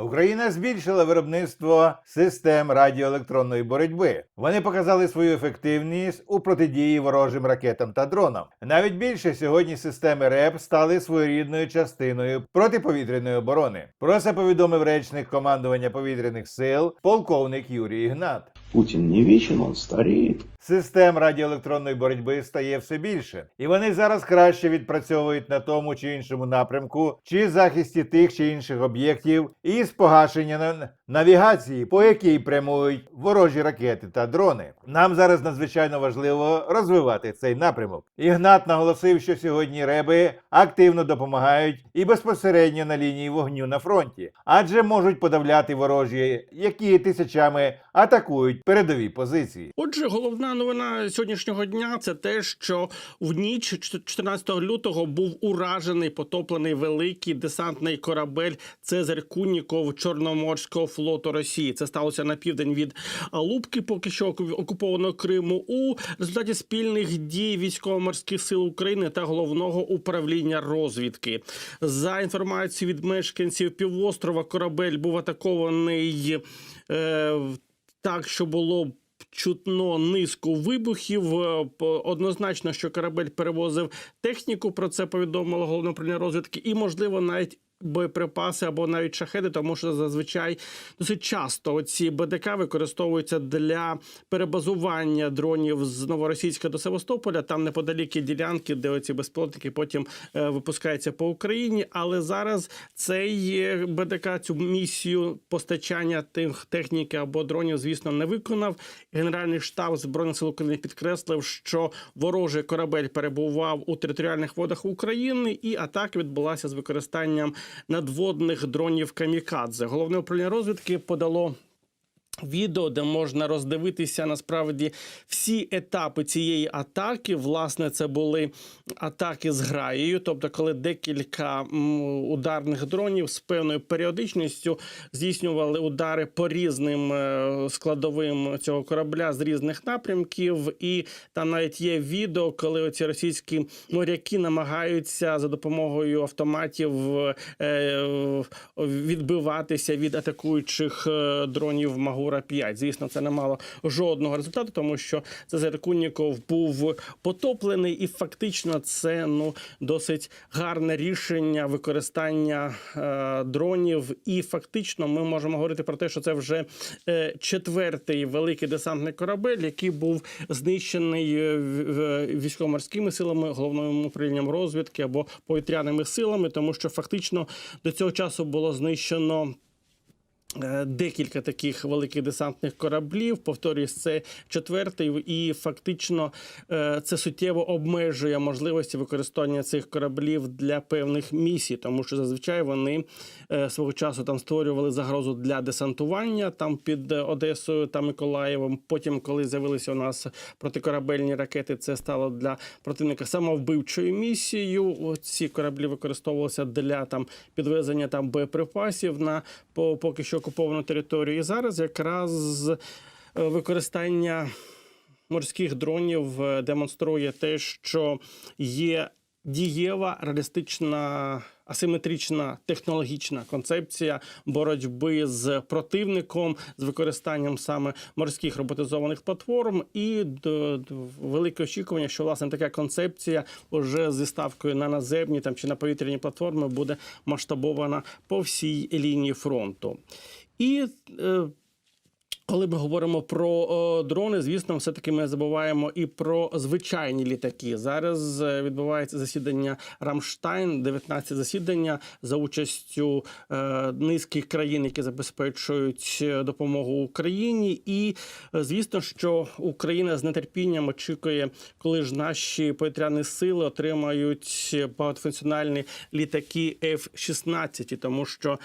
Україна збільшила виробництво систем радіоелектронної боротьби. Вони показали свою ефективність у протидії ворожим ракетам та дронам. Навіть більше сьогодні системи РЕП стали своєрідною частиною протиповітряної оборони. Про це повідомив речник командування повітряних сил полковник Юрій Ігнат. Путин не вічен, він старіє. Систем радіоелектронної боротьби стає все більше, і вони зараз краще відпрацьовують на тому чи іншому напрямку, чи захисті тих чи інших об'єктів, і з на- навігації, по якій прямують ворожі ракети та дрони. Нам зараз надзвичайно важливо розвивати цей напрямок. Ігнат наголосив, що сьогодні реби активно допомагають і безпосередньо на лінії вогню на фронті, адже можуть подавляти ворожі, які тисячами атакують передові позиції. Отже, головна новина сьогоднішнього дня це те, що в ніч 14 лютого був уражений потоплений великий десантний корабель Цезарь Куніков Чорноморського флоту Росії. Це сталося на південь від Алубки, поки що оку- окупованого Криму, у результаті спільних дій військово-морських сил України та головного управління розвідки. За інформацією від мешканців півострова, корабель був атакований. Е, так, що було чутно низку вибухів. Е, Однозначно, що корабель перевозив техніку. Про це повідомило головне управління розвідки, і можливо навіть. Боєприпаси або навіть шахеди, тому що зазвичай досить часто ці БДК використовуються для перебазування дронів з Новоросійська до Севастополя. Там неподалік є ділянки, де оці безпілотники потім е, випускаються по Україні. Але зараз цей е, БДК цю місію постачання тих техніки або дронів, звісно, не виконав. Генеральний штаб збройних сил України підкреслив, що ворожий корабель перебував у територіальних водах України, і атака відбулася з використанням надводних дронів камікадзе. Головне управління розвідки подало. Відео, де можна роздивитися насправді всі етапи цієї атаки. Власне, це були атаки з граєю, тобто, коли декілька ударних дронів з певною періодичністю здійснювали удари по різним е, складовим цього корабля з різних напрямків. І там навіть є відео, коли оці російські моряки намагаються за допомогою автоматів е, відбиватися від атакуючих е, дронів Магура 5. Звісно, це не мало жодного результату, тому що Цезарь Кунніков був потоплений, і фактично це ну досить гарне рішення використання е, дронів. І фактично ми можемо говорити про те, що це вже е, четвертий великий десантний корабель, який був знищений е, військово-морськими силами, головним управлінням розвідки або повітряними силами, тому що фактично до цього часу було знищено. Е, Декілька таких великих десантних кораблів. Повторюсь, це четвертий, і фактично е, це суттєво обмежує можливості використання цих кораблів для певних місій, тому що зазвичай вони е, свого часу там створювали загрозу для десантування там під Одесою та Миколаєвом. Потім, коли з'явилися у нас протикорабельні ракети, це стало для противника самовбивчою місією. Ці кораблі використовувалися для там підвезення там боєприпасів на по поки що окуповану територію. І зараз якраз е, використання морських дронів е, демонструє те, що є дієва, реалістична, асиметрична технологічна концепція боротьби з противником з використанням саме морських роботизованих платформ, і д- велике очікування, що власне така концепція вже зі ставкою на наземні там чи на повітряні платформи буде масштабована по всій лінії фронту. І е, коли ми говоримо про е, дрони, звісно, все таки ми забуваємо і про звичайні літаки. Зараз е, відбувається засідання Рамштайн, 19 засідання за участю е, низки країн, які забезпечують е, допомогу Україні. І е, звісно, що Україна з нетерпінням очікує, коли ж наші повітряні сили отримають багатофункціональні літаки F-16, тому що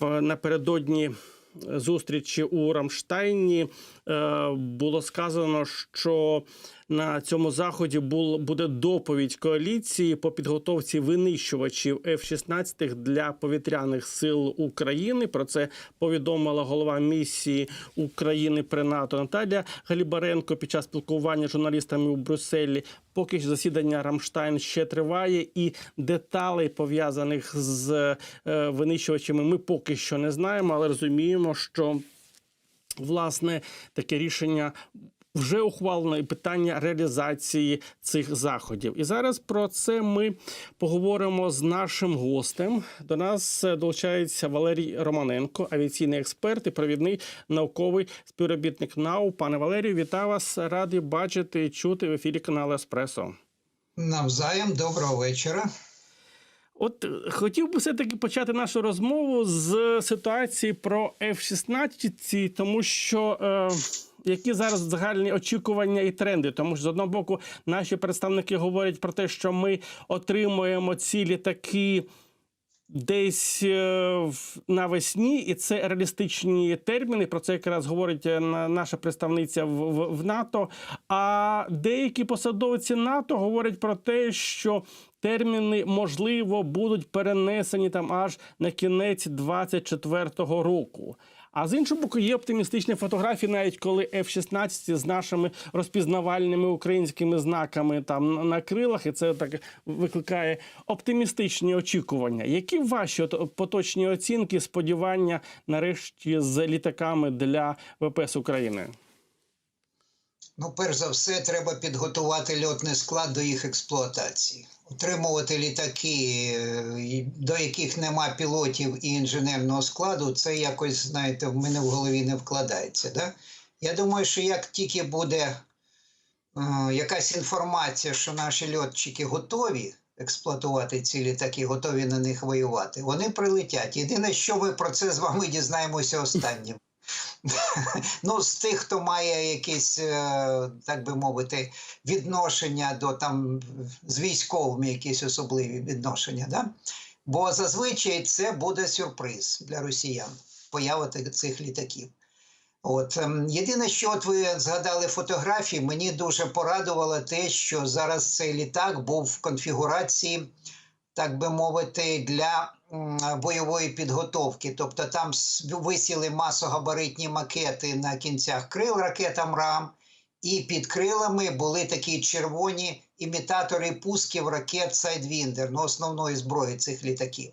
в напередодні зустрічі у Рамштайні е, було сказано, що на цьому заході буде доповідь коаліції по підготовці винищувачів F-16 для повітряних сил України. Про це повідомила голова місії України при НАТО Наталія Галібаренко під час спілкування з журналістами у Брюсселі. поки що засідання Рамштайн ще триває, і деталей пов'язаних з е, винищувачами ми поки що не знаємо, але розуміємо, що власне таке рішення. Вже ухвалено і питання реалізації цих заходів. І зараз про це ми поговоримо з нашим гостем. До нас е, долучається Валерій Романенко, авіаційний експерт і провідний науковий співробітник НАУ. Пане Валерію, вітаю вас! Радий бачити і чути в ефірі каналу Еспресо. Навзаєм, доброго вечора. От е, хотів би все-таки почати нашу розмову з ситуації про F-16, тому що е, які зараз загальні очікування і тренди? Тому що з одного боку наші представники говорять про те, що ми отримуємо ці літаки. Десь е, навесні, і це реалістичні терміни. Про це якраз говорить е, на- наша представниця в, в, в НАТО. А деякі посадовці НАТО говорять про те, що терміни можливо будуть перенесені там аж на кінець 24-го року. А з іншого боку, є оптимістичні фотографії, навіть коли F-16 з нашими розпізнавальними українськими знаками там на- крилах, і це так викликає оптимістичні очікування. Які ваші от поточні оцінки, сподівання нарешті з літаками для ВПС України? Ну, перш за все, треба підготувати льотний склад до їх експлуатації. Утримувати літаки, е, до яких нема пілотів і інженерного складу, це якось, знаєте, в мене в голові не вкладається. Да? Я думаю, що як тільки буде е, якась інформація, що наші льотчики готові експлуатувати ці літаки, готові на них воювати, вони прилетять. Єдине, що ми про це з вами дізнаємося останнім. ну, з тих, хто має якесь, е, так би мовити, відношення до там з військовими якісь особливі відношення. Да? Бо зазвичай це буде сюрприз для росіян поява цих літаків. От ем, єдине, що от ви згадали фотографії, мені дуже порадувало те, що зараз цей літак був в конфігурації, так би мовити, для бойової підготовки. Тобто там висіли масогабаритні макети на кінцях крил ракетам РАМ, і під крилами були такі червоні імітатори пусків ракет Sidewinder, ну, основної зброї цих літаків.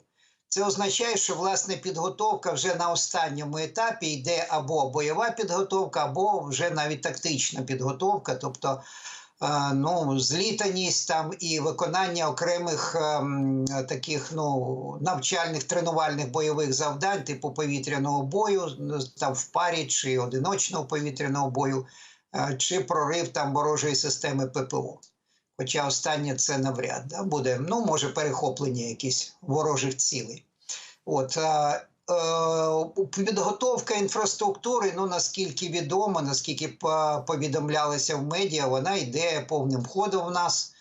Це означає, що власне підготовка вже на останньому етапі йде або бойова підготовка, або вже навіть тактична підготовка, тобто ну, злітаність там і виконання окремих ем, таких ну, навчальних тренувальних бойових завдань, типу повітряного бою, там в парі чи одиночного повітряного бою, е, чи прорив там ворожої системи ППО. Хоча останнє це навряд да, буде, ну, може, перехоплення якісь ворожих цілей. От, е, підготовка інфраструктури, ну наскільки відомо, наскільки по- повідомлялося в медіа, вона йде повним ходом в нас.